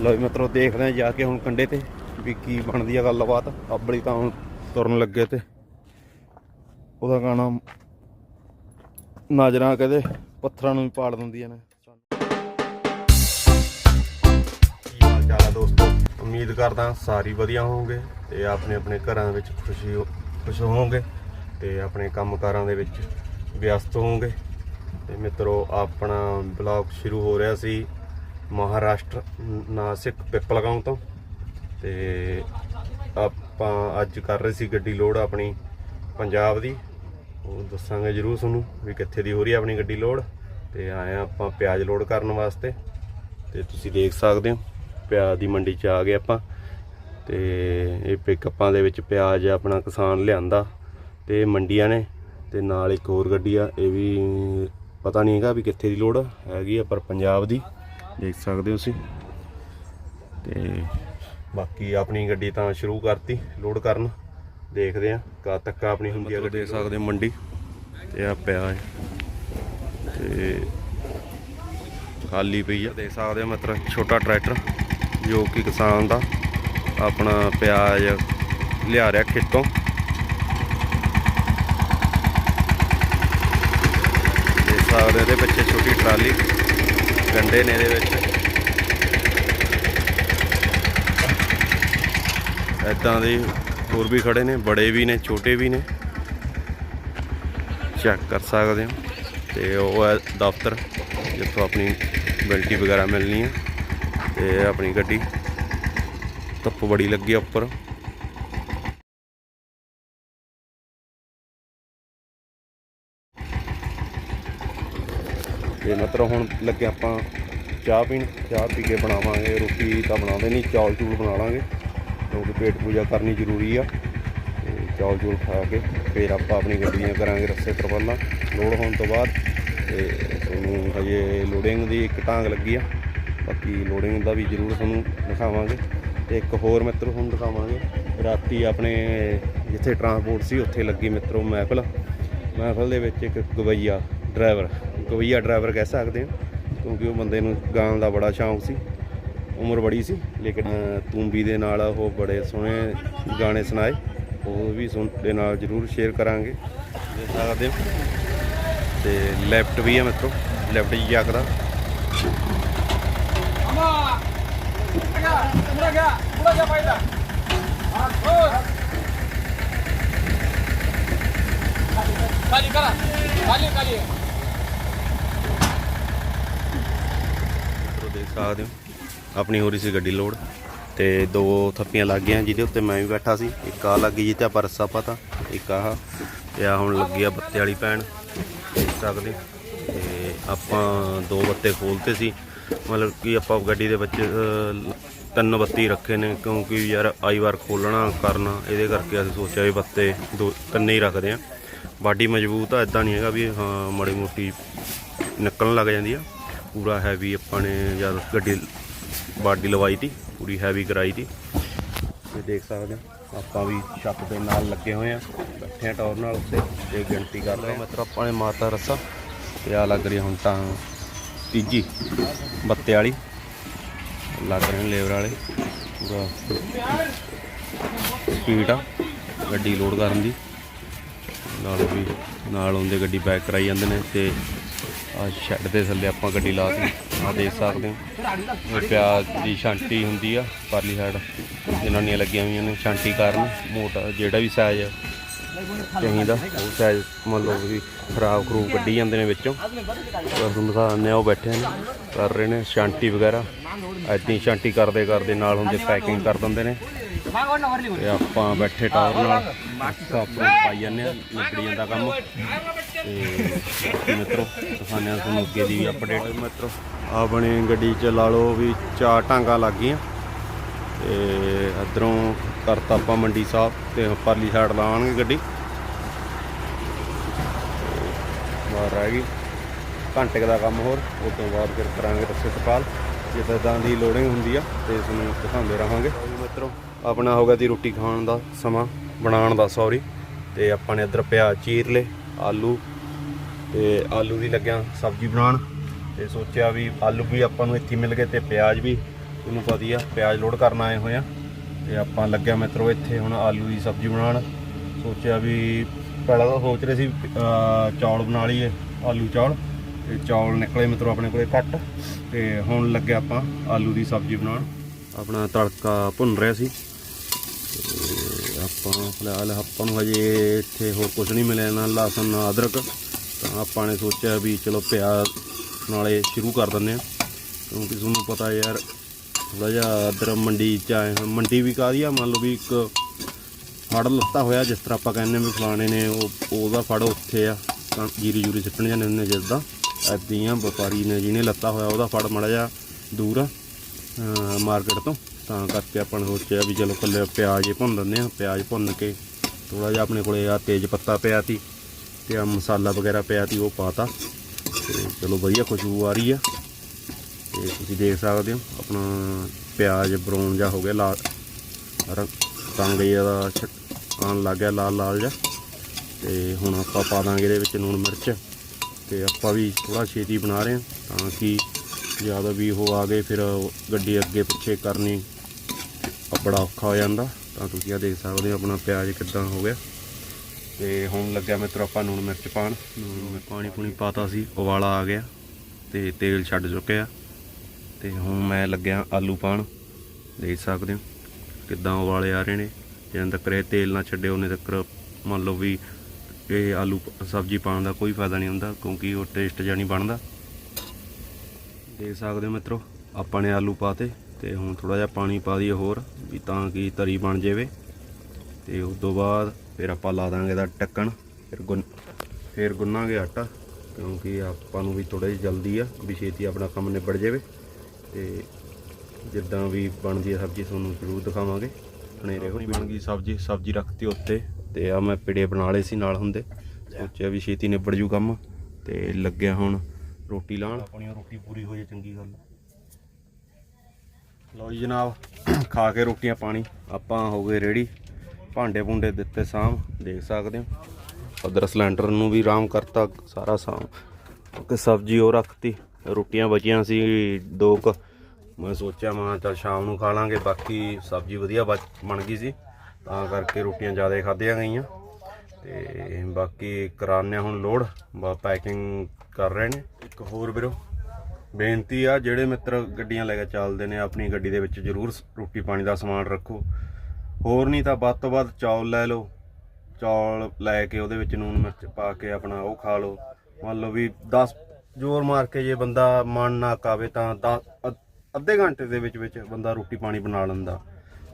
ਲਓ ਜੀ, ਮਿੱਤਰੋ, ਦੇਖਦੇ ਆ ਜਾ ਕੇ ਹੁਣ ਕੰਡੇ ਤੇ ਵੀ ਕੀ ਬਣਦੀ ਆ ਗੱਲਬਾਤ। ਆਪਣੀ ਤਾਂ ਹੁਣ ਤੁਰਨ ਲੱਗੇ ਤੇ। ਉਹਦਾ ਗਾਣਾ ਨਜ਼ਰਾਂ ਕਦੇ ਪੱਥਰਾਂ ਨੂੰ ਵੀ ਪਾੜ ਦਿੰਦੀਆਂ ਨੇ। ਕੀ ਹਾਲ ਚਾਲ ਆ ਦੋਸਤੋ? ਉਮੀਦ ਕਰਦਾ ਸਾਰੀ ਵਧੀਆ ਹੋਵੋਗੇ ਤੇ ਆਪਣੇ ਆਪਣੇ ਘਰਾਂ ਵਿੱਚ ਖੁਸ਼ੀ ਹੋ- ਖੁਸ਼ ਹੋਵੋਗੇ ਤੇ ਆਪਣੇ ਕੰਮਕਾਰਾਂ ਦੇ ਵਿੱਚ ਵਿਅਸਤ ਹੋਵੋਗੇ। ਤੇ ਮਿੱਤਰੋ, ਆਪਣਾ ਬਲੌਗ ਸ਼ੁਰੂ ਹੋ ਰਿਹਾ ਸੀ। ਮਹਾਰਾਸ਼ਟਰ ਨਾਸਿਕ ਪਿਪਲਗਾਉਂ ਤੋਂ। ਤੇ ਆਪਾਂ ਅੱਜ ਕਰ ਰਹੇ ਸੀ ਗੱਡੀ ਲੋਡ ਆਪਣੀ ਪੰਜਾਬ ਦੀ। ਉਹ ਦੱਸਾਂਗੇ ਜਰੂਰ ਤੁਹਾਨੂੰ ਵੀ ਕਿੱਥੇ ਦੀ ਹੋ ਰਹੀ ਹੈ ਆਪਣੀ ਗੱਡੀ ਲੋਡ। ਤੇ ਆਏ ਆ ਆਪਾਂ ਪਿਆਜ਼ ਲੋਡ ਕਰਨ ਵਾਸਤੇ। ਤੇ ਤੁਸੀਂ ਦੇਖ ਸਕਦੇ ਹੋ ਪਿਆਜ਼ ਦੀ ਮੰਡੀ 'ਚ ਆ ਗਏ ਆਪਾਂ। ਤੇ ਇਹ ਪਿਕਅਪਾਂ ਦੇ ਵਿੱਚ ਪਿਆਜ਼ ਆਪਣਾ ਕਿਸਾਨ ਲਿਆਂਦਾ। ਤੇ ਮੰਡੀਆਂ ਨੇ ਤੇ ਨਾਲ ਇੱਕ ਹੋਰ ਗੱਡੀ ਆ ਇਹ ਵੀ ਪਤਾ ਨਹੀਂ ਹੈਗਾ ਵੀ ਕਿੱਥੇ ਦੀ ਲੋਡ ਆ, ਹੈਗੀ ਆ ਪਰ ਪੰਜਾਬ ਦੀ। ਦੇਖ ਸਕਦੇ ਹੋ ਤੁਸੀਂ। ਤੇ ਬਾਕੀ ਆਪਣੀ ਗੱਡੀ ਤਾਂ ਸ਼ੁਰੂ ਕਰਤੀ ਲੋਡ ਕਰਨ। ਦੇਖਦੇ ਆ ਕਦ ਤੱਕ ਆਪਣੀ ਹੁੰਦੀ ਆ ਦੇਖ ਸਕਦੇ ਹੋ ਮੰਡੀ। ਤੇ ਆ ਪਿਆਜ਼ ਤੇ ਖਾਲੀ ਪਈ ਆ। ਦੇਖ ਸਕਦੇ ਹੋ ਮਤਲਬ ਛੋਟਾ ਟਰੈਕਟਰ ਜੋ ਕਿ ਕਿਸਾਨ ਦਾ ਆਪਣਾ ਪਿਆਜ਼ ਲਿਆ ਰਿਹਾ ਖੇਤੋਂ। ਦੇਖ ਸਕਦੇ ਹੋ ਇਹਦੇ ਪਿੱਛੇ ਛੋਟੀ ਟਰਾਲੀ। ਗੰਡੇ ਨੇ ਇਹਦੇ ਵਿੱਚ। ਇਦਾਂ ਦੇ ਹੋਰ ਵੀ ਖੜੇ ਨੇ, ਬੜੇ ਵੀ ਨੇ, ਛੋਟੇ ਵੀ ਨੇ। ਚੈੱਕ ਕਰ ਸਕਦੇ ਹੋ। ਤੇ ਉਹ ਹੈ ਦਫ਼ਤਰ, ਜਿੱਥੋਂ ਆਪਣੀ ਬਿਲਟੀ ਵਗੈਰਾ ਮਿਲਣੀ ਹੈ। ਤੇ ਆਪਣੀ ਗੱਡੀ। ਧੁੱਪ ਬੜੀ ਲੱਗੀ ਉੱਪਰ। ਤੇ ਮਤਲਬ ਹੁਣ ਲੱਗੇ ਆਪਾਂ ਚਾਹ ਪੀਣ, ਚਾਹ ਪੀ ਕੇ ਬਣਾਵਾਂਗੇ, ਰੋਟੀ ਤਾਂ ਬਣਾਉਂਦੇ ਨਹੀਂ, ਚੌਲ ਚੂਲ ਬਣਾ ਲਾਂਗੇ। ਕਿਉਂਕਿ ਪੇਟ ਪੂਜਾ ਕਰਨੀ ਜ਼ਰੂਰੀ ਆ ਤੇ ਚੌਲ ਚੂਲ ਖਾ ਕੇ ਫਿਰ ਆਪਾਂ ਆਪਣੀ ਗੱਡੀਆਂ ਕਰਾਂਗੇ ਰਸਤੇ ਤਰਪਾਲਾਂ ਲੋਡ ਹੋਣ ਤੋਂ ਬਾਅਦ ਤੇ ਤੁਹਾਨੂੰ ਹਜੇ ਲੋਡਿੰਗ ਦੀ ਇੱਕ ਟਾਂਗ ਲੱਗੀ ਆ। ਬਾਕੀ ਲੋਡਿੰਗ ਦਾ ਵੀ ਜ਼ਰੂਰ ਤੁਹਾਨੂੰ ਦਿਖਾਵਾਂਗੇ। ਤੇ ਇੱਕ ਹੋਰ ਮਿੱਤਰ ਤੁਹਾਨੂੰ ਦਿਖਾਵਾਂਗੇ। ਰਾਤੀ ਆਪਣੇ ਜਿੱਥੇ ਟਰਾਂਸਪੋਰਟ ਸੀ, ਉੱਥੇ ਲੱਗੀ ਮਿੱਤਰੋ ਮਹਿਫਲ। ਮਹਿਫਲ ਦੇ ਵਿੱਚ ਇੱਕ ਗਵਈਆ ਡਰਾਈਵਰ ਗਵਈਆ ਡਰਾਈਵਰ ਕਹਿ ਸਕਦੇ ਹਾਂ, ਕਿਉਂਕਿ ਉਹ ਬੰਦੇ ਨੂੰ ਗਾਣ ਦਾ ਬੜਾ ਸ਼ੌਂਕ ਸੀ, ਉਮਰ ਬੜੀ ਸੀ, ਲੇਕਿਨ ਤੂੰਬੀ ਦੇ ਨਾਲ ਉਹ ਬੜੇ ਸੋਹਣੇ ਗਾਣੇ ਸੁਣਾਏ, ਉਹ ਵੀ ਸੁਣ, ਦੇ ਨਾਲ ਜ਼ਰੂਰ ਸ਼ੇਅਰ ਕਰਾਂਗੇ, ਦੇਖ ਸਕਦੇ ਹੋ। ਤੇ ਲੈਫਟ ਵੀ ਹੈ ਮਿੱਤਰੋ ਲੈਫਟ ਜੀ ਜੱਕਦਾ खाली ਸਕਦੇ ਹੋ ਆਪਣੀ ਹੋ ਰਹੀ ਸੀ ਗੱਡੀ ਲੋਡ ਤੇ ਦੋ ਥੱਪੀਆਂ ਲੱਗ ਗਈਆਂ ਜਿਹਦੇ ਉੱਤੇ ਮੈਂ ਵੀ ਬੈਠਾ ਸੀ। ਇੱਕ ਆ ਲੱਗੀ ਜਿੱਤੇ ਆਪਾਂ ਰੱਸਾ ਪਤਾ, ਇੱਕ ਆਹ। ਤੇ ਆ ਹੁਣ ਲੱਗੀ ਆ ਬੱਤੇ ਵਾਲੀ ਪੈਣ ਦੇਖ ਸਕਦੇ ਤੇ ਆਪਾਂ ਦੋ ਬੱਤੇ ਖੋਲਤੇ ਸੀ। ਮਤਲਬ ਕਿ ਆਪਾਂ ਗੱਡੀ ਦੇ ਵਿੱਚ ਤਿੰਨ ਬੱਤੀ ਰੱਖੇ ਨੇ ਕਿਉਂਕਿ ਯਾਰ ਆਈ ਵਾਰ ਖੋਲਣਾ, ਕਰਨਾ, ਇਹਦੇ ਕਰਕੇ ਅਸੀਂ ਸੋਚਿਆ ਵੀ ਬੱਤੇ ਦੋ, ਤਿੰਨ ਹੀ ਰੱਖਦੇ ਆ। ਬਾਡੀ ਮਜ਼ਬੂਤ ਆ ਇਦਾਂ ਨਹੀਂ ਹੈਗਾ ਵੀ, ਹਾਂ, ਮਾੜੀ ਮੋਟੀ ਨਿਕਲਣ ਲੱਗ ਜਾਂਦੀ ਆ। ਪੂਰਾ ਹੈਵੀ ਆਪਾਂ ਨੇ ਜਦ ਗੱਡੀ ਬਾਡੀ ਲਵਾਈ ਤੀ, ਪੂਰੀ ਹੈਵੀ ਕਰਾਈ ਤੀ। ਤੇ ਦੇਖ ਸਕਦੇ ਹੋ, ਆਪਾਂ ਵੀ ਛੱਤ ਦੇ ਨਾਲ ਲੱਗੇ ਹੋਏ ਆ ਇਕੱਠੇ ਆ ਟੌਰ ਨਾਲ ਉੱਤੇ, ਤੇ ਗਿਣਤੀ ਕਰ ਰਹੇ ਮਤਲਬ ਆਪਾਂ ਨੇ ਮਾਤਾ ਰੱਸਾ, ਤੇ ਆ ਲੱਗ ਰਹੀ ਹੁਣ ਤਾਂ ਤੀਜੀ, ਬੱਤੇ ਵਾਲੀ। ਲੱਗ ਰਹੇ ਨੇ ਲੇਬਰ ਵਾਲੇ, ਪੂਰਾ ਸਪੀਡ ਆ, ਗੱਡੀ ਲੋਡ ਕਰਨ ਦੀ। ਨਾਲ ਵੀ, ਨਾਲ ਆਉਂਦੇ ਗੱਡੀ ਬੈਕ ਕਰਾਈ ਜਾਂਦੇ ਨੇ, ਤੇ ਆ ਸ਼ੈੱਡ ਦੇ ਥੱਲੇ ਆਪਾਂ ਗੱਡੀ ਲਾ ਕੇ ਆ ਦੇਖ ਸਕਦੇ ਹੋ। ਇਹ ਪਿਆਜ਼ ਦੀ ਛਾਂਟੀ ਹੁੰਦੀ ਆ, ਪਰਲੀ ਸਾਈਡ ਜਨਾਨੀਆਂ ਲੱਗੀਆਂ ਹੋਈਆਂ ਨੇ ਛਾਂਟੀ ਕਾਰਨ ਮੋਟਾ ਜਿਹੜਾ ਵੀ ਸਾਈਜ਼ ਚਾਹੀਦਾ। ਉਹ ਸਾਈਜ਼ ਮੰਨ ਲਓ ਵੀ ਖਰਾਬ ਖਰੂਬ ਕੱਢੀ ਜਾਂਦੇ ਨੇ ਵਿੱਚੋਂ। ਪਰ ਤੁਹਾਨੂੰ ਦਿਖਾਉਂਦੇ ਆ, ਉਹ ਬੈਠੇ ਨੇ, ਕਰ ਰਹੇ ਨੇ ਛਾਂਟੀ ਵਗੈਰਾ। ਐਦਾਂ ਹੀ ਛਾਂਟੀ ਕਰਦੇ ਕਰਦੇ ਨਾਲ ਹੁੰਦੇ ਪੈਕਿੰਗ ਕਰ ਦਿੰਦੇ ਨੇ। ਤੇ ਆਪਾਂ ਬੈਠੇ ਟਾਵਰ ਨਾਲ। ਕੱਪ ਪਾਈ ਜਾਂਦੇ ਆ ਨਿਕੜੀ ਜਾਂਦਾ ਕੰਮ। ਤੇ ਮਿੱਤਰੋ ਆ ਤੁਹਾਨੂੰ ਅੱਗੇ ਦੀ ਵੀ ਅਪਡੇਟ ਮਿੱਤਰੋ। ਆਪਣੀ ਗੱਡੀ ਚ ਲਾ ਲਓ ਵੀ ਚਾਰ ਟਾਂਗਾ ਲੱਗ ਗਈਆਂ। ਤੇ ਇਧਰੋਂ ਕਰਤਾ ਆਪਾਂ ਮੰਡੀ ਸਾਹਿਬ ਤੇ ਪਰਲੀ ਸਾਈਡ ਲਾਵਾਂਗੇ ਗੱਡੀ। ਬਾਹਰ ਰਹਿ ਗਈ। ਘੰਟੇ ਦਾ ਕੰਮ ਹੋਰ ਉਸ ਤੋਂ ਬਾਅਦ ਫਿਰ ਕਰਾਂਗੇ ਰਸਤੇ ਜਿਸ ਜਿੱਦਾਂ ਦੀ ਲੋਡਿੰਗ ਹੁੰਦੀ ਆ, ਤੇ ਤੁਹਾਨੂੰ ਦਿਖਾਉਂਦੇ ਰਹਾਂਗੇ। ਮਿੱਤਰੋ ਆਪਣਾ ਹੋ ਗਿਆ ਦੀ ਰੋਟੀ ਖਾਣ ਦਾ ਸਮਾਂ, ਬਣਾਉਣ ਦਾ ਸੌਰੀ ਤੇ ਆਪਾਂ ਨੇ ਇੱਧਰ ਪਿਆਜ਼ ਚੀਰ ਲਏ, ਆਲੂ, ਤੇ ਆਲੂ ਦੀ ਲੱਗਿਆ ਸਬਜ਼ੀ ਬਣਾਉਣ। ਤੇ ਸੋਚਿਆ ਵੀ ਆਲੂ ਵੀ ਆਪਾਂ ਨੂੰ ਇੱਥੇ ਮਿਲ ਗਏ ਤੇ ਪਿਆਜ਼ ਵੀ ਤੁਹਾਨੂੰ ਪਤਾ ਆ ਪਿਆਜ਼ ਲੋਡ ਕਰਨ ਆਏ ਹੋਏ ਆ। ਤੇ ਆਪਾਂ ਲੱਗਿਆ ਮਿੱਤਰੋ ਇੱਥੇ ਹੁਣ ਆਲੂ ਦੀ ਸਬਜ਼ੀ ਬਣਾਉਣ। ਸੋਚਿਆ ਵੀ ਪਹਿਲਾਂ ਤਾਂ ਸੋਚ ਰਹੇ ਸੀ ਚੌਲ ਬਣਾ ਲਈਏ, ਆਲੂ ਚੌਲ। ਤੇ ਚੌਲ ਨਿਕਲੇ ਮਿੱਤਰੋ ਆਪਣੇ ਕੋਲੇ ਘੱਟ ਤੇ ਹੁਣ ਲੱਗਿਆ ਆਪਾਂ ਆਲੂ ਦੀ ਸਬਜ਼ੀ ਬਣਾਉਣ। ਆਪਣਾ ਤੜਕਾ ਭੁੰਨ ਰਿਹਾ ਸੀ। ਤੇ ਆਪਾਂ ਫਿਲਹਾਲ ਆਪਾਂ ਨੂੰ ਹਜੇ ਇੱਥੇ ਹੋਰ ਕੁਝ ਨਹੀਂ ਮਿਲਿਆ ਨਾ ਲਸਣ, ਨਾ ਅਦਰਕ। ਤਾਂ ਆਪਾਂ ਨੇ ਸੋਚਿਆ ਵੀ ਚਲੋ ਪਿਆਜ਼ ਨਾਲੇ ਸ਼ੁਰੂ ਕਰ ਦਿੰਦੇ ਆ ਕਿਉਂਕਿ ਤੁਹਾਨੂੰ ਪਤਾ ਯਾਰ ਥੋੜਾ ਜਿਹਾ ਅਦਰ ਮੰਡੀ ਚ ਆਏ ਹਾਂ ਮੰਡੀ ਵੀ ਕਾਹਦੀ ਆ? ਮੰਨ ਲਓ ਵੀ ਇੱਕ ਫੜ ਲੱਤਾ ਹੋਇਆ, ਜਿਸ ਤਰ੍ਹਾਂ ਆਪਾਂ ਕਹਿੰਦੇ ਵੀ ਫਲਾਣੇ ਨੇ ਉਹ ਉਹਦਾ ਫੜ ਉੱਥੇ ਆ। ਤਾਂ ਜੀਰੀ ਜੂਰੀ ਸਿੱਟਣ ਜਾਂਦੇ ਹੁੰਦੇ ਜਿੱਦਾਂ ਐਦਾਂ ਹੀ ਆ, ਵਪਾਰੀ ਨੇ ਜਿਹਨੇ ਲੱਤਾ ਹੋਇਆ ਉਹਦਾ ਫੜ ਮੜਾ ਜਾ ਦੂਰ ਆ ਮਾਰਕੀਟ ਤੋਂ। ਤਾਂ ਕਰਕੇ ਆਪਾਂ ਨੇ ਸੋਚਿਆ ਵੀ ਚਲੋ ਕੱਲੇ ਪਿਆਜ਼ ਹੀ ਭੁੰਨ ਦਿੰਦੇ ਆ ਪਿਆਜ਼ ਭੁੰਨ ਕੇ ਥੋੜਾ ਜਿਹਾ ਆਪਣੇ ਕੋਲੇ ਆ ਤੇਜ਼ ਪੱਤਾ ਪਿਆ ਤੀ ਤੇ ਆ ਮਸਾਲਾ ਵਗੈਰਾ ਪਿਆ ਤੀ ਉਹ ਪਾਤਾ। ਤੇ ਚਲੋ ਵਧੀਆ ਖੁਸ਼ਬੂ ਆ। ਰਹੀ ਆ ਤੇ ਤੁਸੀਂ ਦੇਖ ਸਕਦੇ ਹੋ, ਆਪਣਾ ਪਿਆਜ਼ ਬਰਾਊਨ ਜਿਹਾ ਹੋ ਗਿਆ, ਲਾਲ ਰੰਗ ਰੰਗ ਜਿਹਾ ਛ- ਆਉਣ ਲੱਗ ਗਿਆ ਲਾਲ ਲਾਲ ਜਿਹਾ। ਤੇ ਹੁਣ ਆਪਾਂ ਪਾ ਦਾਂਗੇ ਇਹਦੇ ਵਿੱਚ ਲੂਣ ਮਿਰਚ। ਤੇ ਆਪਾਂ ਵੀ ਥੋੜਾ ਛੇਤੀ ਬਣਾ ਰਹੇ ਹਾਂ ਤਾਂ ਕਿ ਜ਼ਿਆਦਾ ਵੀ ਉਹ ਆ ਗਏ, ਫਿਰ ਗੱਡੀ ਅੱਗੇ ਪਿੱਛੇ ਕਰਨੀ ਬੜਾ ਔਖਾ ਹੋ ਜਾਂਦਾ। ਤਾਂ ਤੁਸੀਂ ਆ ਦੇਖ ਸਕਦੇ ਹੋ ਆਪਣਾ ਪਿਆਜ਼ ਕਿੱਦਾਂ ਹੋ ਗਿਆ। ਤੇ ਹੁਣ ਲੱਗਿਆ ਮਿੱਤਰੋ ਆਪਾਂ ਲੂਣ ਮਿਰਚ ਪਾਣ ਲੂਣ ਪਾਣੀ ਪੂਣੀ ਪਾਤਾ ਸੀ, ਉਬਾਲਾ ਆ ਗਿਆ ਤੇ ਤੇਲ ਛੱਡ ਚੁੱਕਿਆ ਤੇ ਹੁਣ ਮੈਂ ਲੱਗਿਆ ਆਲੂ ਪਾਣ ਦੇਖ ਸਕਦੇ ਹੋ ਕਿੱਦਾਂ ਉਬਾਲੇ ਆ ਰਹੇ ਨੇ। ਜਦੋਂ ਤੱਕ ਇਹ ਤੇਲ ਨਾ ਛੱਡੇ ਉਹਨੇ ਤੱਕ ਮੰਨ ਲਓ ਵੀ ਇਹ ਆਲੂ ਸਬਜ਼ੀ ਪਾਉਣ ਦਾ ਕੋਈ ਫਾਇਦਾ ਨਹੀਂ ਹੁੰਦਾ ਕਿਉਂਕਿ ਉਹ ਟੇਸਟ ਜਿਹਾ ਨਹੀਂ ਬਣਦਾ। ਦੇਖ ਸਕਦੇ ਹੋ ਮਿੱਤਰੋ ਆਪਾਂ ਨੇ ਆਲੂ ਪਾਤੇ ਤੇ ਹੁਣ ਥੋੜਾ ਜਿਹਾ ਪਾਣੀ ਪਾ ਦਈਏ ਹੋਰ ਵੀ ਤਾਂ ਕਿ ਤਰੀ ਬਣ ਜਾਵੇ। ਤੇ ਉਸ ਤੋਂ ਬਾਅਦ ਫਿਰ ਆਪਾਂ ਲਾ ਦਾਂਗੇ ਦਾ ਟੱਕਣ ਫਿਰ ਗੁੰਨ ਫਿਰ ਗੁੰਨਾਂਗੇ ਆਟਾ ਕਿਉਂਕਿ ਆਪਾਂ ਨੂੰ ਵੀ ਥੋੜਾ ਜਿਹਾ ਜਲਦੀ ਆ ਵੀ ਛੇਤੀ ਆਪਣਾ ਕੰਮ ਨਿਬੜ ਜਾਵੇ। ਤੇ ਜਿੱਦਾਂ ਵੀ ਬਣਦੀ ਹੈ ਸਬਜ਼ੀ ਤੁਹਾਨੂੰ ਜ਼ਰੂਰ ਦਿਖਾਵਾਂਗੇ। ਬਣੇ ਰਹੋ ਬਣ ਗਈ ਸਬਜ਼ੀ ਸਬਜ਼ੀ ਰੱਖਤੀ ਉੱਤੇ। ਤੇ ਆ ਮੈਂ ਪਿੜੇ ਬਣਾ ਲਏ ਸੀ ਨਾਲ ਹੁੰਦੇ। ਸੋਚਿਆ ਵੀ ਛੇਤੀ ਨਿਬੜ ਜੂ ਕੰਮ ਤੇ ਲੱਗਿਆ ਹੁਣ ਰੋਟੀ ਲਾਣ। ਆਪਣੀ ਰੋਟੀ ਪੂਰੀ ਹੋ ਜੇ ਚੰਗੀ ਗੱਲ। ਲਓ ਜੀ ਜਨਾਬ, ਖਾ ਕੇ ਰੋਟੀਆਂ ਪਾਣੀ। ਆਪਾਂ ਹੋ ਗਏ ਰੈਡੀ ਭਾਂਡੇ ਭੁੰਡੇ ਦਿੱਤੇ ਸਾਂਭ, ਦੇਖ ਸਕਦੇ ਹੋ। ਉਧਰ ਸਿਲੰਡਰ ਨੂੰ ਵੀ ਆਰਾਮ ਕਰਤਾ ਸਾਰਾ ਸਾਂਭ। ਕਿਉਂਕਿ ਸਬਜ਼ੀ ਉਹ ਰੱਖਤੀ, ਰੋਟੀਆਂ ਬਚੀਆਂ ਸੀ ਦੋ ਕੁ। ਮੈਂ ਸੋਚਿਆ ਮਾਂ ਚੱਲ ਸ਼ਾਮ ਨੂੰ ਖਾ ਲਾਂਗੇ, ਬਾਕੀ ਸਬਜ਼ੀ ਵਧੀਆ ਬਚ- ਬਣ ਗਈ ਸੀ। ਤਾਂ ਕਰਕੇ ਰੋਟੀਆਂ ਜ਼ਿਆਦਾ ਖਾਧੀਆਂ ਗਈਆਂ। ਤੇ ਬਾਕੀ ਕਰਾਉਂਦੇ ਹਾਂ ਹੁਣ ਲੋਡ, ਬਾ ਪੈਕਿੰਗ ਕਰ ਰਹੇ ਨੇ। ਇੱਕ ਹੋਰ ਵੀਰੋ, ਬੇਨਤੀ ਆ, ਜਿਹੜੇ ਮਿੱਤਰ ਗੱਡੀਆਂ ਲੈ ਕੇ ਚੱਲਦੇ ਨੇ, ਆਪਣੀ ਗੱਡੀ ਦੇ ਵਿੱਚ ਜ਼ਰੂਰ ਸ- ਰੋਟੀ ਪਾਣੀ ਦਾ ਸਮਾਨ ਰੱਖੋ। ਹੋਰ ਨਹੀਂ ਤਾਂ ਵੱਧ ਤੋਂ ਵੱਧ ਚੌਲ ਲੈ ਲਓ। ਚੌਲ ਲੈ ਕੇ ਉਹਦੇ ਵਿੱਚ ਨੂਨ ਮਿਰਚ ਪਾ ਕੇ ਆਪਣਾ ਉਹ ਖਾ ਲਓ। ਮੰਨ ਲਓ ਵੀ 10 ਜ਼ੋਰ ਮਾਰ ਕੇ ਜੇ ਬੰਦਾ ਮਨ ਨਾ ਕਾਵੇ ਤਾਂ 10 ਅੱਧੇ ਘੰਟੇ ਦੇ ਵਿੱਚ ਵਿੱਚ ਬੰਦਾ ਰੋਟੀ ਪਾਣੀ ਬਣਾ ਲੈਂਦਾ।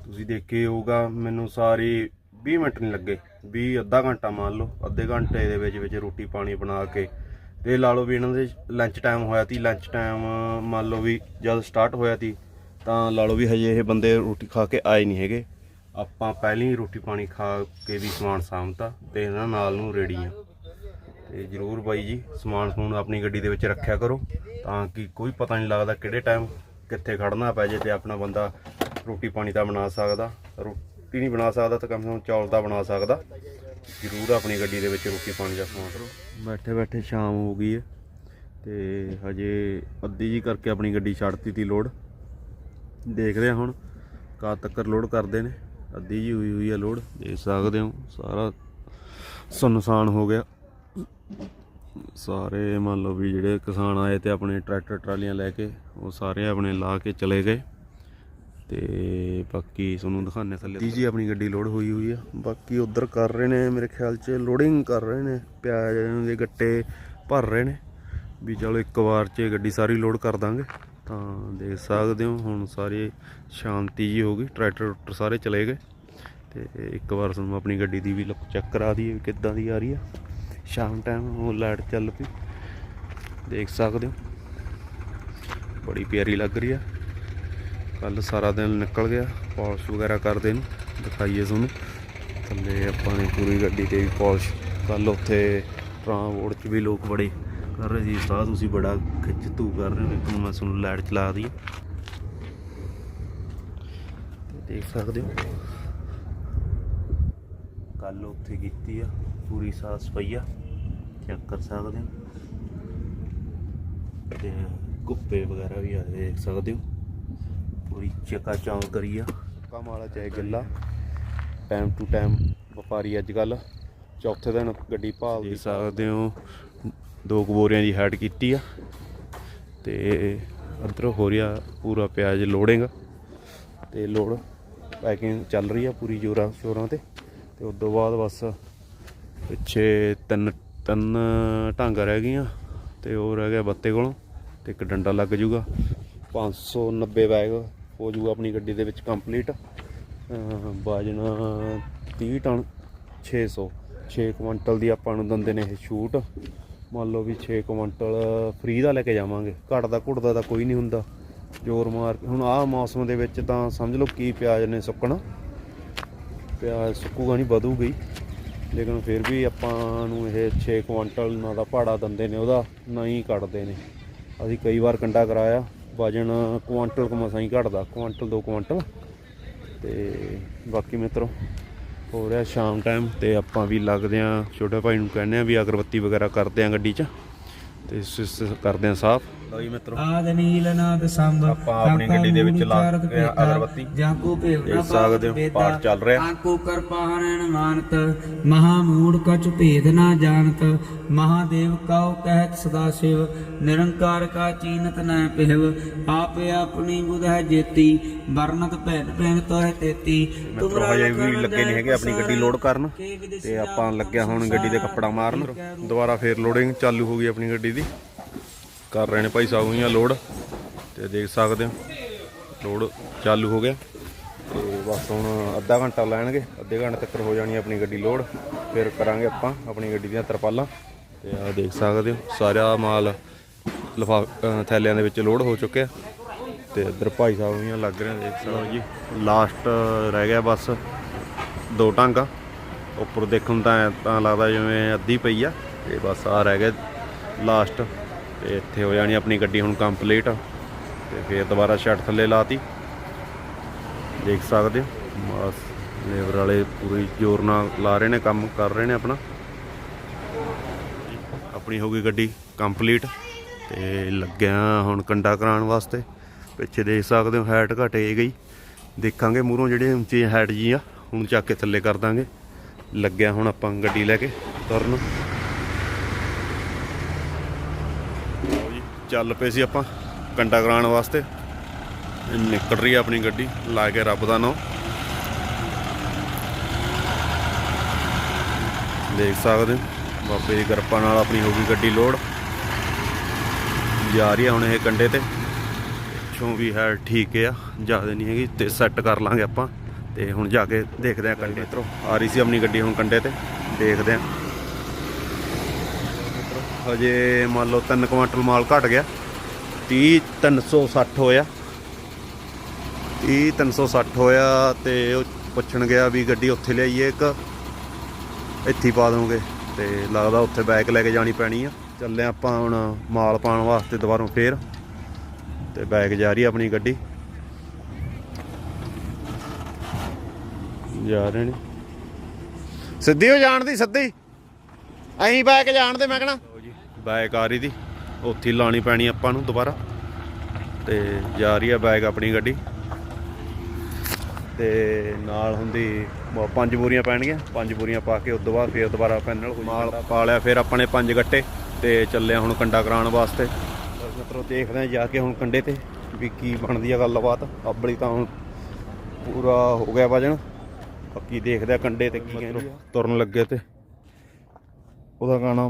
ਤੁਸੀਂ ਦੇਖੇ ਹੋਊਗਾ, ਮੈਨੂੰ ਸਾਰੇ 20 ਮਿੰਟ ਨਹੀਂ ਲੱਗੇ। 20 ਅੱਧਾ ਘੰਟਾ ਮੰਨ ਲਓ, ਅੱਧੇ ਘੰਟੇ ਦੇ ਵਿੱਚ ਵਿੱਚ ਰੋਟੀ ਪਾਣੀ ਬਣਾ ਕੇ। ਤੇ ਲਾ ਲਓ ਵੀ ਇਹਨਾਂ ਦੇ ਲੰਚ ਟਾਈਮ ਹੋਇਆ ਤੀ ਲੰਚ ਟਾਈਮ ਮੰਨ ਲਓ ਵੀ ਜਦ ਸਟਾਰਟ ਹੋਇਆ ਤੀ ਤਾਂ ਲਾ ਲਓ ਵੀ ਹਜੇ ਇਹ ਬੰਦੇ ਰੋਟੀ ਖਾ ਕੇ ਆਏ ਨਹੀਂ ਹੈਗੇ। ਆਪਾਂ ਪਹਿਲਾਂ ਹੀ ਰੋਟੀ ਪਾਣੀ ਖਾ ਕੇ ਵੀ ਸਮਾਨ ਸਾਂਭਤਾ ਤੇ ਇਹਨਾਂ ਨਾਲ ਨੂੰ ਰੈਡੀ ਆ। ਤੇ ਜਰੂਰ ਬਾਈ ਜੀ, ਸਮਾਨ ਸਮੂਨ ਆਪਣੀ ਗੱਡੀ ਦੇ ਵਿੱਚ ਰੱਖਿਆ ਕਰੋ, ਤਾਂ ਕਿ ਕੋਈ ਪਤਾ ਨਹੀਂ ਲੱਗਦਾ ਕਿਹੜੇ ਟਾਈਮ ਕਿੱਥੇ ਖੜਨਾ ਪੈ ਜੇ ਤੇ ਆਪਣਾ ਬੰਦਾ ਰੋਟੀ ਪਾਣੀ ਤਾਂ ਬਣਾ ਸਕਦਾ, ਰੋਟੀ ਨਹੀਂ ਬਣਾ ਸਕਦਾ ਤਾਂ ਕਮ ਸੇ ਕਮ ਚੌਲ ਦਾ ਬਣਾ ਸਕਦਾ। ਜਰੂਰ ਆਪਣੀ ਗੱਡੀ ਦੇ ਵਿੱਚ ਰੋਟੀ ਪਾਣੀ ਦਾ ਸਮਾਨ ਕਰੋ। ਬੈਠੇ ਬੈਠੇ ਸ਼ਾਮ ਹੋ ਗਈ ਹੈ ਤੇ ਹਜੇ ਅੱਧੀ ਜੀ ਕਰਕੇ ਆਪਣੀ ਗੱਡੀ ਛੱਡਤੀ ਤੀ ਲੋਡ। ਦੇਖਦੇ ਹਾਂ ਹੁਣ ਕਦ ਤੱਕ ਲੋਡ ਕਰਦੇ ਨੇ। ਅੱਧੀ ਜੀ ਹੋਈ ਹੋਈ ਆ ਲੋਡ, ਦੇਖ ਸਕਦੇ ਹੋ, ਸਾਰਾ ਸੁਨਸਾਨ ਹੋ ਗਿਆ। ਸਾਰੇ ਮੰਨ ਲਓ ਵੀ ਜਿਹੜੇ ਕਿਸਾਨ ਆਏ ਤੇ ਆਪਣੇ ਟਰੈਕਟਰ ਟਰਾਲੀਆਂ ਲੈ ਕੇ, ਉਹ ਸਾਰੇ ਆਪਣੇ ਲਾ ਕੇ ਚਲੇ ਗਏ। ਤੇ ਬਾਕੀ ਤੁਹਾਨੂੰ ਦਿਖਾਣੇ ਥੱਲੇ ਜੀ ਜੀ, ਆਪਣੀ ਗੱਡੀ ਲੋਡ ਹੋਈ ਹੋਈ ਆ। ਬਾਕੀ ਉਧਰ ਕਰ ਰਹੇ ਨੇ, ਮੇਰੇ ਖਿਆਲ 'ਚ ਲੋਡਿੰਗ ਕਰ ਰਹੇ ਨੇ, ਪਿਆਜ਼ ਦੇ ਗੱਟੇ ਭਰ ਰਹੇ ਨੇ। ਵੀ ਚਲੋ ਇੱਕ ਵਾਰ 'ਚ ਗੱਡੀ ਸਾਰੀ ਲੋਡ ਕਰ ਦਾਂਗੇ। ਤਾਂ ਦੇਖ ਸਕਦੇ ਹੋ, ਹੁਣ ਸਾਰੇ ਸ਼ਾਂਤੀ ਜੀ ਹੋ ਗਈ ਟਰੈਕਟਰ ਟਰੂਕਟਰ ਸਾਰੇ ਚਲੇ ਗਏ। ਤੇ ਇੱਕ ਵਾਰ ਤੁਹਾਨੂੰ ਆਪਣੀ ਗੱਡੀ ਦੀ ਵੀ ਲੁੱਕ ਚੈੱਕ ਕਰਾ ਦਈਏ ਵੀ ਕਿੱਦਾਂ ਦੀ ਆ ਰਹੀ ਆ। ਸ਼ਾਮ ਟਾਈਮ ਉਹ ਲਾਈਟ ਚੱਲ ਪਈ। ਦੇਖ ਸਕਦੇ ਹੋ, ਬੜੀ ਪਿਆਰੀ ਲੱਗ ਰਹੀ ਆ। ਕੱਲ ਸਾਰਾ ਦਿਨ ਨਿਕਲ ਗਿਆ ਪਾਲਿਸ਼ ਵਗੈਰਾ ਕਰਦੇ ਨੂੰ, ਦਿਖਾਈਏ ਤੁਹਾਨੂੰ। ਥੱਲੇ ਆਪਾਂ ਨੇ ਪੂਰੀ ਗੱਡੀ ਤੇ ਵੀ ਪਾਲਿਸ਼ ਕੱਲ ਉੱਥੇ ਟਰਾਂਸਪੋਰਟ 'ਚ ਵੀ ਲੋਕ ਬੜੇ ਕਰ ਰਹੇ ਸੀ, ਸਾਹ ਤੁਸੀਂ ਬੜਾ ਖਿੱਚ ਧੂ ਕਰ ਰਹੇ ਹੋ, ਇੱਕ ਨੂੰ ਮੈਂ ਤੁਹਾਨੂੰ ਲਾਈਟ ਚਲਾ ਦਈ ਦੇਖ ਸਕਦੇ ਹੋ। ਕੱਲ ਉੱਥੇ ਕੀਤੀ ਆ, ਪੂਰੀ ਸਾਫ਼ ਸਫ਼ਾਈ ਆ ਚੈੱਕ ਕਰ ਸਕਦੇ ਹੋ। ਤੇ ਕੁੱਪੇ ਵਗੈਰਾ ਵੀ ਆ ਦੇਖ ਸਕਦੇ ਹੋ। ਪੂਰੀ ਚਕਾ ਚੌਂਕ ਕਰੀ ਆ। ਕੰਮ ਵਾਲਾ ਚਾਹੇ ਗਿੱਲਾ। ਟਾਈਮ ਟੂ ਟਾਈਮ ਵਪਾਰੀ ਅੱਜ ਕੱਲ। ਚੌਥੇ ਦਿਨ ਗੱਡੀ ਭਾਲ ਦੇ। ਸਕਦੇ ਹੋ ਦੋ ਕੁ ਬੋਰੀਆਂ ਦੀ ਹੈਡ ਕੀਤੀ ਆ। ਤੇ ਅੰਦਰੋਂ ਹੋ ਰਿਹਾ ਪੂਰਾ ਪਿਆਜ਼ ਲੋਡਿੰਗ ਤੇ ਲੋਡ ਪੈਕਿੰਗ ਚੱਲ ਰਹੀ ਆ ਪੂਰੀ ਜੋਰਾਂ ਸ਼ੋਰਾਂ ਤੇ। ਤੇ ਉਸ ਤੋਂ ਬਾਅਦ ਬਸ ਪਿੱਛੇ ਤਿੰਨ ਤਿੰਨ ਢਾਂਗਾ ਰਹਿ ਗਈਆਂ। ਤੇ ਉਹ ਰਹਿ ਗਿਆ ਬੱਤੇ ਕੋਲੋਂ। ਤੇ ਇੱਕ ਡੰਡਾ ਲੱਗ ਜੂਗਾ। 590 ਬੈਗ ਹੋ ਜੂਗਾ ਆਪਣੀ ਗੱਡੀ ਦੇ ਵਿੱਚ ਕੰਪਲੀਟ। ਬਾਜਨ 30 ਟਨ 600 6 ਕੁਇੰਟਲ ਦੀ ਆਪਾਂ ਨੂੰ ਦਿੰਦੇ ਨੇ ਇਹ ਛੂਟ। ਮੰਨ ਲਓ ਵੀ 6 ਕੁਇੰਟਲ ਫ੍ਰੀ ਦਾ ਲੈ ਕੇ ਜਾਵਾਂਗੇ। ਘਟਦਾ ਘੁੱਟਦਾ ਤਾਂ ਕੋਈ ਨਹੀਂ ਹੁੰਦਾ। ਜੋਰ ਮਾਰ ਹੁਣ ਆਹ ਮੌਸਮ ਦੇ ਵਿੱਚ ਤਾਂ ਸਮਝ ਲਓ ਕੀ ਪਿਆਜ਼ ਨੇ ਸੁੱਕਣਾ। ਪਿਆਜ਼ ਸੁੱਕੂਗਾ ਨਹੀਂ, ਵਧੂਗਾ। ਹੀ ਲੇਕਿਨ ਫਿਰ ਵੀ ਆਪਾਂ ਨੂੰ ਇਹ 6 ਕੁਇੰਟਲ ਨਾ ਦਾ ਭਾੜਾ ਦਿੰਦੇ ਨੇ, ਉਹਦਾ ਨਾ ਹੀ ਕੱਟਦੇ ਨੇ। ਅਸੀਂ ਕਈ ਵਾਰ ਕੰਡਾ ਕਰਾਇਆ। ਵਜਨ ਕੁਆਂਟਲ ਕੁ ਹੀ ਘਟਦਾ, ਕੁਆਂਟਲ 2 ਕੁਆਂਟਲ। ਤੇ ਬਾਕੀ ਮਿੱਤਰੋ, ਹੋ ਰਿਹਾ ਸ਼ਾਮ ਟਾਈਮ ਤੇ ਆਪਾਂ ਵੀ ਲੱਗਦੇ ਆ ਛੋਟੇ ਭਾਈ ਨੂੰ ਕਹਿੰਦੇ ਆ ਵੀ ਅਗਰਬੱਤੀ ਵਗੈਰਾ ਕਰਦੇ ਆ ਗੱਡੀ 'ਚ। ਤੇ ਇਸ- ਕਰਦੇ ਆ ਸਾਫ਼। ਲਓ ਜੀ ਮਿੱਤਰੋ। ਆਦ ਨੀਲ ਨਾਦ ਸੰਭ ਆਪਾਂ ਆਪਣੀ ਗੱਡੀ ਦੇ ਵਿੱਚ ਲਾ ਕੇ ਅਗਰਬੱਤੀ। ਜਾਂ ਕੋ ਭੇਵ ਦੇਖ ਸਕਦੇ ਹੋ, ਪਾਠ ਚੱਲ ਰਿਹਾ। ਆਕੋ ਕਰਪਾ ਹਰਣ ਮਾਨਤ ਮਹਾ ਮੂੜ ਕਛ ਭੇਦ ਨਾ ਜਾਣਤ ਮਹਾਦੇਵ ਕਉ ਕਹਿਤ ਸਦਾ ਸ਼ਿਵ ਨਿਰੰਕਾਰ ਕਾ ਚੀਨਤ ਨੈ ਪਹਿਵ ਆਪੇ ਆਪਣੀ ਬੁਧ ਹੈ ਜੇਤੀ ਵਰਨਤ ਭੈਨ ਭੈਨ ਤੋਹਿ ਤੇਤੀ ਹਜੇ ਵੀ ਲੱਗੇ ਨਹੀਂ ਹੈਗੇ ਆਪਣੀ ਗੱਡੀ ਲੋਡ ਕਰਨ। ਤੇ ਆਪਾਂ ਲੱਗਿਆ ਹੁਣ ਗੱਡੀ ਦੇ ਕੱਪੜਾ ਮਾਰਨ। ਦੁਬਾਰਾ ਫੇਰ ਲੋਡਿੰਗ ਚਾਲੂ ਹੋ ਗਈ ਆਪਣੀ ਗੱਡੀ ਦੀ। ਕਰ ਰਹੇ ਨੇ ਭਾਈ ਸਾਹਿਬ ਹੁਈਆਂ ਲੋਡ ਤੇ ਦੇਖ ਸਕਦੇ ਹੋ। ਲੋਡ ਚਾਲੂ ਹੋ ਗਿਆ। ਤੇ ਬਸ ਹੁਣ ਅੱਧਾ ਘੰਟਾ ਲੈਣਗੇ, ਅੱਧੇ ਘੰਟੇ ਤੱਕ ਹੋ ਜਾਣੀ ਆਪਣੀ ਗੱਡੀ ਲੋਡ। ਫਿਰ ਕਰਾਂਗੇ ਆਪਾਂ ਆਪਣੀ ਗੱਡੀ ਦੀਆਂ ਤਰਪਾਲਾਂ। ਤੇ ਆ ਦੇਖ ਸਕਦੇ ਹੋ, ਸਾਰਾ ਮਾਲ ਲਿਫਾ ਥੈਲਿਆਂ ਦੇ ਵਿੱਚ ਲੋਡ ਹੋ ਚੁੱਕਿਆ। ਤੇ ਇੱਧਰ ਭਾਈ ਸਾਹਿਬ ਵੀ ਲੱਗ ਰਹੇ ਦੇਖ ਸਕਦੇ ਹੋ ਜੀ। ਲਾਸਟ ਰਹਿ ਗਿਆ ਬਸ ਦੋ ਟਾਂਗਾ ਉੱਪਰ ਦੇਖਣ ਤਾਂ ਤਾਂ ਲੱਗਦਾ ਜਿਵੇਂ ਅੱਧੀ ਪਈ ਆ। ਤੇ ਬਸ ਆ ਰਹਿ ਗਿਆ ਲਾਸਟ। ਤੇ ਇੱਥੇ ਹੋ ਜਾਣੀ ਆਪਣੀ ਗੱਡੀ ਹੁਣ ਕੰਪਲੀਟ ਤੇ ਫਿਰ ਦੁਬਾਰਾ ਛੱਡ ਥੱਲੇ ਲਾਤੀ। ਦੇਖ ਸਕਦੇ ਹੋ, ਬਸ ਲੇਬਰ ਵਾਲੇ ਪੂਰੀ ਜ਼ੋਰ ਨਾਲ ਲਾ ਰਹੇ ਨੇ, ਕੰਮ ਕਰ ਰਹੇ ਨੇ ਆਪਣਾ। ਆਪਣੀ ਹੋ ਗਈ ਗੱਡੀ ਕੰਪਲੀਟ ਤੇ ਲੱਗਿਆ ਹੁਣ ਕੰਡਾ ਕਰਾਉਣ ਵਾਸਤੇ। ਪਿੱਛੇ ਦੇਖ ਸਕਦੇ ਹੋ ਹਾਈਟ ਘਟੇ ਗਈ। ਦੇਖਾਂਗੇ ਮੂਹਰੋਂ ਜਿਹੜੇ ਉੱਚੀ ਹਾਈਟ ਜੀ ਆ ਹੁਣ ਚੱਕ ਕੇ ਥੱਲੇ ਕਰ ਦਾਂਗੇ। ਲੱਗਿਆ ਹੁਣ ਆਪਾਂ ਗੱਡੀ ਲੈ ਕੇ ਤੁਰਨ ਲਓ ਜੀ ਚੱਲ ਪਏ ਸੀ ਆਪਾਂ ਕੰਡਾ ਕਰਾਉਣ ਵਾਸਤੇ। ਨਿਕਲ ਰਹੀ ਆ ਆਪਣੀ ਗੱਡੀ, ਲਾ ਕੇ ਰੱਬ ਦਾ ਨਾਮ। ਦੇਖ ਸਕਦੇ ਹੋ, ਬਾਬੇ ਦੀ ਕਿਰਪਾ ਨਾਲ ਆਪਣੀ ਹੋ ਗਈ ਗੱਡੀ ਲੋਡ ਜਾ ਰਹੀ ਆ ਹੁਣ ਇਹ ਕੰਡੇ ਤੇ। ਪਿੱਛੋਂ ਵੀ ਹੈ, ਠੀਕ ਆ, ਜ਼ਿਆਦਾ ਨਹੀਂ ਹੈਗੀ, ਤੇ ਸੈੱਟ ਕਰ ਲਾਂਗੇ ਆਪਾਂ। ਤੇ ਹੁਣ ਜਾ ਕੇ ਦੇਖਦੇ ਆ ਕੰਡੇ ਮਿੱਤਰੋ ਆ ਰਹੀ ਸੀ ਆਪਣੀ ਗੱਡੀ ਹੁਣ ਕੰਡੇ ਤੇ। ਦੇਖਦੇ ਆ। ਹਜੇ ਮੰਨ ਲਓ 3 ਕੁਇੰਟਲ ਮਾਲ ਘਟ ਗਿਆ। 30 360 ਹੋਇਆ। 30 360 ਹੋਇਆ ਤੇ ਉਹ ਪੁੱਛਣ ਗਿਆ ਵੀ ਗੱਡੀ ਉੱਥੇ ਲਿਆਈਏ ਇੱਕ, ਇੱਥੇ ਪਾ ਦੋਗੇ। ਤੇ ਲੱਗਦਾ ਉੱਥੇ ਬੈਕ ਲੈ ਕੇ ਜਾਣੀ ਪੈਣੀ ਆ। ਚੱਲੇ ਆਪਾਂ ਹੁਣ ਮਾਲ ਪਾਉਣ ਵਾਸਤੇ ਦੁਬਾਰਾ ਫੇਰ। ਤੇ ਬੈਕ ਜਾ ਰਹੀ ਆਪਣੀ ਗੱਡੀ। ਜਾ ਰਹੇ ਨੇ। ਸਿੱਧੀ ਹੋ ਜਾਣ ਦੀ, ਸਿੱਧੀ। ਅਸੀਂ ਬੈਕ ਜਾਣ ਦੇ, ਮੈਂ ਕਹਣਾ। ਬੈਕ ਆ ਰਹੀ ਦੀ। ਉੱਥੇ ਲਾਣੀ ਪੈਣੀ ਆਪਾਂ ਨੂੰ ਦੁਬਾਰਾ। ਤੇ ਜਾ ਰਹੀ ਆ ਬੈਕ ਆਪਣੀ ਗੱਡੀ। ਤੇ ਨਾਲ ਹੁੰਦੀ ਪੰਜ ਬੋਰੀਆਂ ਪੈਣਗੀਆਂ। ਪੰਜ ਬੋਰੀਆਂ ਪਾ ਕੇ ਉਸ ਤੋਂ ਬਾਅਦ ਫੇਰ ਦੁਬਾਰਾ ਪੈਨਲ ਹੋ ਮਾਲ ਪਾ ਲਿਆ ਫਿਰ ਆਪਾਂ ਨੇ ਪੰਜ ਗੱਟੇ ਤੇ ਚੱਲਿਆ ਹੁਣ ਕੰਡਾ ਕਰਾਉਣ ਵਾਸਤੇ। ਮਿੱਤਰੋ ਦੇਖਦੇ ਆ ਜਾ ਕੇ ਹੁਣ ਕੰਡੇ ਤੇ ਵੀ ਕੀ ਬਣਦੀ ਆ ਗੱਲਬਾਤ। ਅੱਬਲੀ ਤਾਂ ਹੁਣ ਪੂਰਾ ਹੋ ਗਿਆ ਵਜਨ। ਬਾਕੀ ਦੇਖਦੇ ਆ ਕੰਡੇ ਤੇ ਕੀ ਕਹਿੰਦੇ ਤੁਰਨ ਲੱਗੇ ਤੇ। ਉਹਦਾ ਗਾਣਾ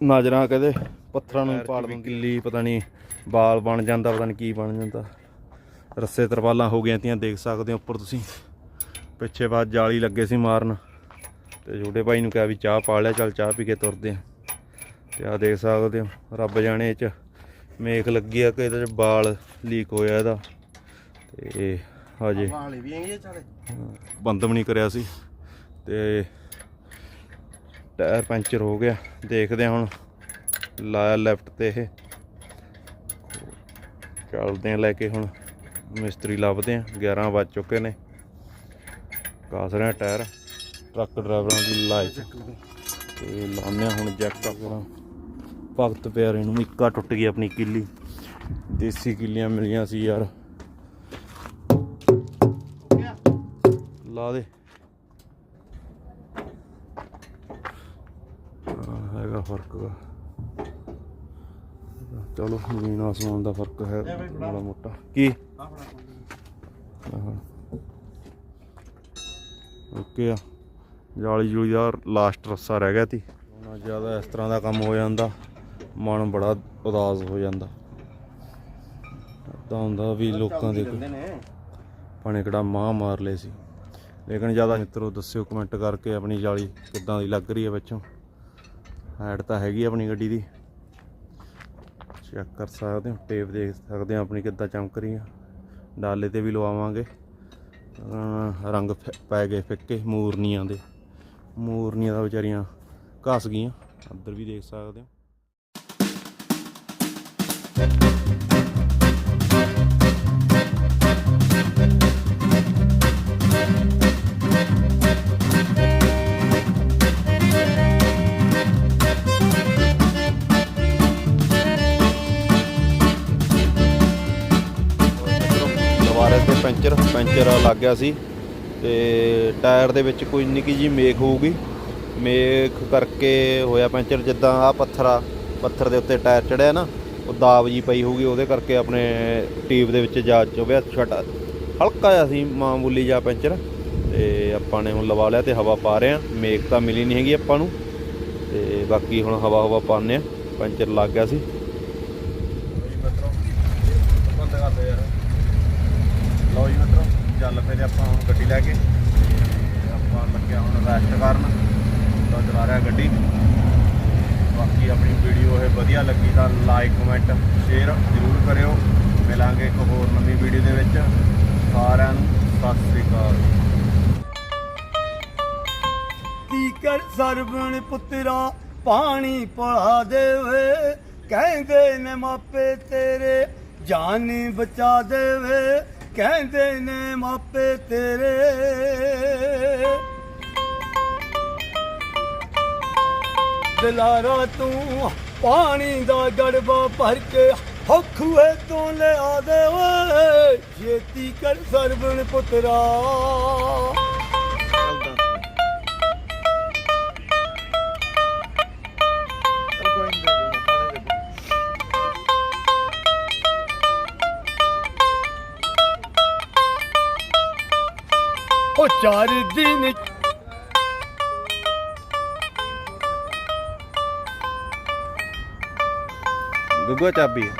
ਨਜ਼ਰਾਂ ਕਹਦੇ ਪੱਥਰਾਂ ਨੂੰ ਪਾੜ ਦੂੰ ਕਿੱਲੀ ਪਤਾ ਨਹੀਂ ਬਾਲ ਬਣ ਜਾਂਦਾ ਪਤਾ ਨਹੀਂ ਕੀ ਬਣ ਜਾਂਦਾ। ਰੱਸੇ ਤਰਪਾਲਾਂ ਹੋ ਗਈਆਂ ਤੀਆਂ ਦੇਖ ਸਕਦੇ ਹੋ ਉੱਪਰ ਤੁਸੀਂ। ਪਿੱਛੇ ਬਾਅਦ ਜਾਲੀ ਲੱਗੇ ਸੀ ਮਾਰਨ। ਤੇ ਛੋਟੇ ਭਾਈ ਨੂੰ ਕਿਹਾ ਵੀ ਚਾਹ ਪਾ ਲਿਆ ਚੱਲ ਚਾਹ ਪੀ ਕੇ ਤੁਰਦੇ ਆ। ਤੇ ਆ ਦੇਖ ਸਕਦੇ ਹੋ ਰੱਬ ਜਾਣੇ ਇਹ ਚ ਮੇਖ ਲੱਗੀ ਆ ਕਿ ਇਹਦੇ ਚ ਬਾਲ ਲੀਕ ਹੋਇਆ ਇਹਦਾ। ਤੇ ਹਜੇ ਵਾਲੇ ਵੀ ਹੈਗੇ ਚਾਲੇ ਬੰਦ ਵੀ ਨਹੀਂ ਕਰਿਆ ਸੀ। ਤੇ ਟਾਇਰ ਪੈਂਚਰ ਹੋ ਗਿਆ। ਦੇਖਦੇ ਹਾਂ ਹੁਣ। ਲਾਇਆ ਲੈਫਟ ਤੇ ਇਹ। ਚੱਲਦੇ ਆ ਲੈ ਕੇ ਹੁਣ। ਮਿਸਤਰੀ ਲੱਭਦੇ ਆ 11 ਵੱਜ ਚੁੱਕੇ ਨੇ। ਕਾਸ ਰਿਹਾ ਟਾਇਰ? ਟਰੱਕ ਡਰਾਈਵਰਾਂ ਦੀ ਲਾਈਫ ਤੇ ਲਾਉਂਦੇ ਹੁਣ ਜੈਕ ਆਪਣਾ ਭਗਤ ਪਿਆਰੇ ਨੂੰ ਇੱਕਾ ਟੁੱਟ ਗਈ ਆਪਣੀ ਕਿੱਲੀ। ਦੇਸੀ ਕਿੱਲੀਆਂ ਮਿਲੀਆਂ ਸੀ ਯਾਰ। ਲਾ ਦੇ। ਫ਼ਰਕ ਦਾ ਚਲੋ ਜ਼ਮੀਨ ਆਸਮਾਨ ਦਾ ਫ਼ਰਕ ਹੈ ਬੜਾ ਮੋਟਾ ਕੀ। ਓਕੇ ਆ। ਜਾਲੀ ਜੂਲੀ ਦਾ ਲਾਸਟ ਰੱਸਾ ਰਹਿ ਗਿਆ ਤੀ। ਹੁਣ ਜ਼ਿਆਦਾ ਇਸ ਤਰ੍ਹਾਂ ਦਾ ਕੰਮ ਹੋ ਜਾਂਦਾ ਮਨ ਬੜਾ ਉਦਾਸ ਹੋ ਜਾਂਦਾ। ਤਾਂ ਹੁੰਦਾ ਵੀ ਲੋਕਾਂ ਦੇ ਪਾਣੇ ਕਿਹੜਾ ਮਾਂ ਮਾਰ ਲਏ ਸੀ। ਲੇਕਿਨ ਜ਼ਿਆਦਾ ਮਿੱਤਰੋ ਦੱਸਿਓ ਕਮੈਂਟ ਕਰਕੇ ਆਪਣੀ ਜਾਲੀ ਕਿੱਦਾਂ ਦੀ ਲੱਗ ਰਹੀ ਹੈ ਵਿੱਚੋਂ। ਹੈਡ ਤਾਂ ਹੈਗੀ ਆਪਣੀ ਗੱਡੀ ਦੀ। ਚੈੱਕ ਕਰ ਸਕਦੇ ਹੋ ਟੇਪ ਦੇਖ ਸਕਦੇ ਹੋ ਆਪਣੀ ਕਿੱਦਾਂ ਚਮਕ ਰਹੀ ਆ। ਡਾਲੇ ਤੇ ਵੀ ਲਵਾਵਾਂਗੇ। ਰੰਗ ਫ- ਪੈ ਗਏ ਫਿੱਕੇ ਮੂਰਨੀਆਂ ਦੇ। ਮੂਰਨੀਆਂ ਦਾ ਵਿਚਾਰੀਆਂ ਘਸ ਗਈਆਂ। ਅੰਦਰ ਵੀ ਦੇਖ ਸਕਦੇ ਹੋ। ਪੈਂਚਰ ਲੱਗ ਗਿਆ ਸੀ ਤੇ ਟਾਇਰ ਦੇ ਵਿੱਚ ਕੋਈ ਨਿੱਕੀ ਜੀ ਮੇਖ ਹੋਊਗੀ। ਮੇਖ ਕਰਕੇ ਹੋਇਆ ਪੈਂਚਰ ਜਿੱਦਾਂ ਆ ਪੱਥਰ ਆ ਪੱਥਰ ਦੇ ਉੱਤੇ ਟਾਇਰ ਚੜਿਆ ਨਾ, ਉਹ ਦਾਬ ਜੀ ਪਈ ਹੋਊਗੀ, ਉਹਦੇ ਕਰਕੇ ਆਪਣੇ ਟੀਪ ਦੇ ਵਿੱਚ ਜਾ ਚੁਭਿਆ ਛੋਟਾ ਹਲਕਾ ਜਿਹਾ ਸੀ ਮਾਮੂਲੀ ਜਿਹਾ ਪੈਂਚਰ, ਤੇ ਆਪਾਂ ਨੇ ਹੁਣ ਲਵਾ ਲਿਆ ਤੇ ਹਵਾ ਪਾ ਰਹੇ ਆ ਮੇਖ ਤਾਂ ਮਿਲੀ ਨਹੀਂ ਹੈਗੀ ਆਪਾਂ ਨੂੰ, ਤੇ ਬਾਕੀ ਹੁਣ ਹਵਾ ਹਵਾ ਪਾਉਂਦੇ ਆ ਪੈਂਚਰ ਲੱਗ ਗਿਆ ਸੀ ਬੰਦ ਕਰ ਦੇ ਯਾਰ ਲਓ ਜੀ ਮਿੱਤਰੋ ਚੱਲ ਫਿਰ ਆਪਾਂ ਹੁਣ ਗੱਡੀ ਲੈ ਕੇ। ਤੇ ਆਪਾਂ ਲੱਗਿਆ ਹੁਣ ਰੈਸਟ ਕਰਨ। ਤਾਂ ਚਲਾ ਰਿਹਾ ਗੱਡੀ। ਬਾਕੀ ਆਪਣੀ ਵੀਡੀਓ ਇਹ ਵਧੀਆ ਲੱਗੀ ਤਾਂ ਲਾਈਕ ਕਮੈਂਟ ਸ਼ੇਅਰ ਜ਼ਰੂਰ ਕਰਿਓ। ਮਿਲਾਂਗੇ ਇੱਕ ਹੋਰ ਨਵੀਂ ਵੀਡੀਓ ਦੇ ਵਿੱਚ। ਸਾਰਿਆਂ ਨੂੰ ਸਤਿ ਸ੍ਰੀ ਅਕਾਲ। ਤੀਕਰ ਸਰਵਣ ਪੁੱਤਰਾ, ਪਾਣੀ ਪੜਾ ਦੇਵੇ। ਕਹਿੰਦੇ ਨੇ ਮਾਪੇ ਤੇਰੇ, ਜਾਨ ਬਚਾ ਦੇਵੇ। ਕਹਿੰਦੇ ਨੇ ਮਾਪੇ ਤੇਰੇ। ਦਿਲਾਰਾ ਤੂੰ ਪਾਣੀ ਦਾ ਗੜਬਾ ਭਰ ਕੇ ਹੱਖੂਏ ਤੋਂ ਲਿਆ ਦੇ ਓਏ। ਛੇਤੀ ਕਰ ਸਰਵਣ ਪੁੱਤਰਾ। ਉਹ ਚਾਰ ਦਿਨ ਗੁੱਗਾ ਚਾਬੀ